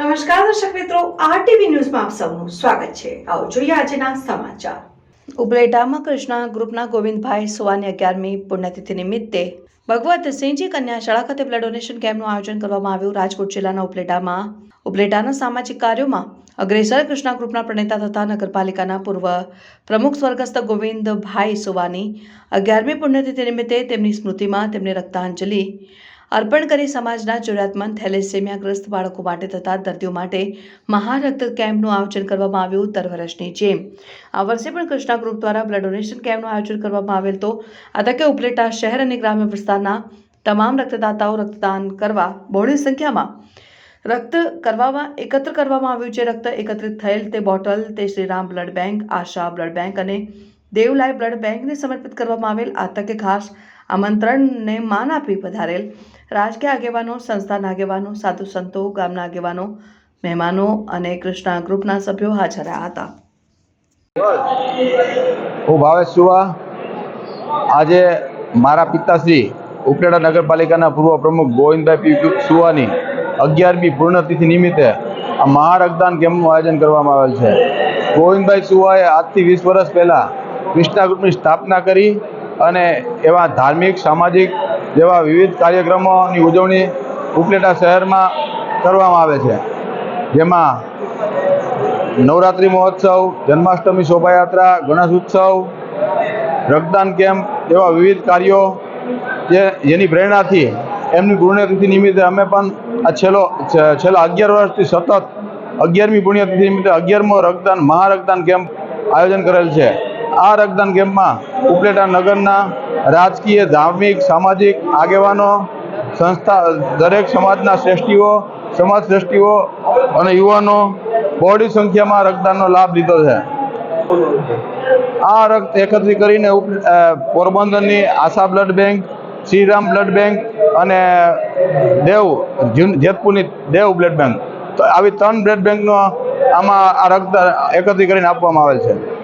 નમસ્કાર દર્શક મિત્રો, આરટીવી ન્યૂઝમાં આપ સૌનું સ્વાગત છે. આવો જોઈએ આજના સમાચાર. ઉપલેટામાં કૃષ્ણા ગ્રુપના ગોવિંદભાઈ સુવાની અગિયારમી પુણ્યતિથિ નિમિત્તે ભગવત સિંહજી કન્યા શાળા ખાતે બ્લડ ડોનેશન કેમ્પનું આયોજન કરવામાં આવ્યું. રાજકોટ જિલ્લાના ઉપલેટામાં, ઉપલેટાના સામાજિક કાર્યોમાં અગ્રેસર કૃષ્ણા ગ્રુપના પ્રણેતા તથા નગરપાલિકાના પૂર્વ પ્રમુખ સ્વર્ગસ્થ ગોવિંદભાઈ સુવાની અગિયારમી પુણ્યતિથિ નિમિત્તે તેમની સ્મૃતિમાં તેમને રક્તાંજલિ અર્પણ કરી સમાજના જરૂરિયાતમંદ થેલેસેમિયાગ્રસ્ત બાળકો માટે તથા દર્દીઓ માટે મહારક્ત કેમ્પનું આયોજન કરવામાં આવ્યું દર વર્ષની જેમ આ વર્ષે પણ કૃષ્ણા ગ્રુપ દ્વારા બ્લડ ડોનેશન કેમ્પનું આયોજન કરવામાં આવેલ તો આ તકે ઉપલેટા શહેર અને ગ્રામ્ય વિસ્તારના તમામ રક્તદાતાઓ રક્તદાન કરવા બહોળી સંખ્યામાં રક્ત કરવામાં એકત્ર કરવામાં આવ્યું છે. રક્ત એકત્રિત થયેલ તે બોટલ, તે Shriram blood bank, Asha blood bank અને દેવલાઈ બ્લડ બેંકને સમર્પિત કરવામાં આવેલ આ તકે ખાસ આમંત્રણને માન આપી પધારેલ રાજકીય આગેવાનો, સંસ્થાના આગેવાનો, સાધુ સંતો, ગામના આગેવાનો, મહેમાનો અને કૃષ્ણા ગ્રુપના સભ્યો હાજર હતા. હું ભાવેશ સુવા. આજે મારા પિતાશ્રી ઉપલેટા નગરપાલિકાના પૂર્વ પ્રમુખ ગોવિંદભાઈ પી સુવાની અગિયારમી પૂર્ણતિથિ નિમિત્તે આ મહારક્તદાન કેમ્પનું આયોજન કરવામાં આવેલ છે. ગોવિંદભાઈ સુવાએ આજથી વીસ વર્ષ પહેલાં કૃષ્ણા ગ્રુપની સ્થાપના કરી અને એવા ધાર્મિક, સામાજિક જેવા વિવિધ કાર્યક્રમોની ઉજવણી ઉપલેટા શહેરમાં કરવામાં આવે છે. જેમાં નવરાત્રિ મહોત્સવ, જન્માષ્ટમી શોભાયાત્રા, ગણેશ ઉત્સવ, રક્તદાન કેમ્પ એવા વિવિધ કાર્યો જે જેની પ્રેરણાથી એમની પુણ્યતિથિ નિમિત્તે અમે પણ આ છેલ્લો, છેલ્લા અગિયાર વર્ષથી સતત અગિયારમી પુણ્યતિથિ નિમિત્તે અગિયારમો રક્તદાન, મહારક્તદાન કેમ્પ આયોજન કરેલ છે. આ રક્તદાન કેમ્પમાં ઉપલેટા નગરના રાજકીય, ધાર્મિક, સામાજિક આગેવાનો, સંસ્થા, દરેક સમાજના શ્રેષ્ઠીઓ, સમાજ શ્રેષ્ઠીઓ અને યુવાનો બહોળી સંખ્યામાં રક્તદાનનો લાભ લીધો છે. આ રક્ત એકત્રિત કરીને પોરબંદરની Asha blood bank, Shriram blood bank અને દેવ જેતપુરની દેવ બ્લડ બેંક. આવી ત્રણ બ્લડ બેંકનો આમાં આ રક્ત એકત્રિત કરીને આપવામાં આવેલ છે.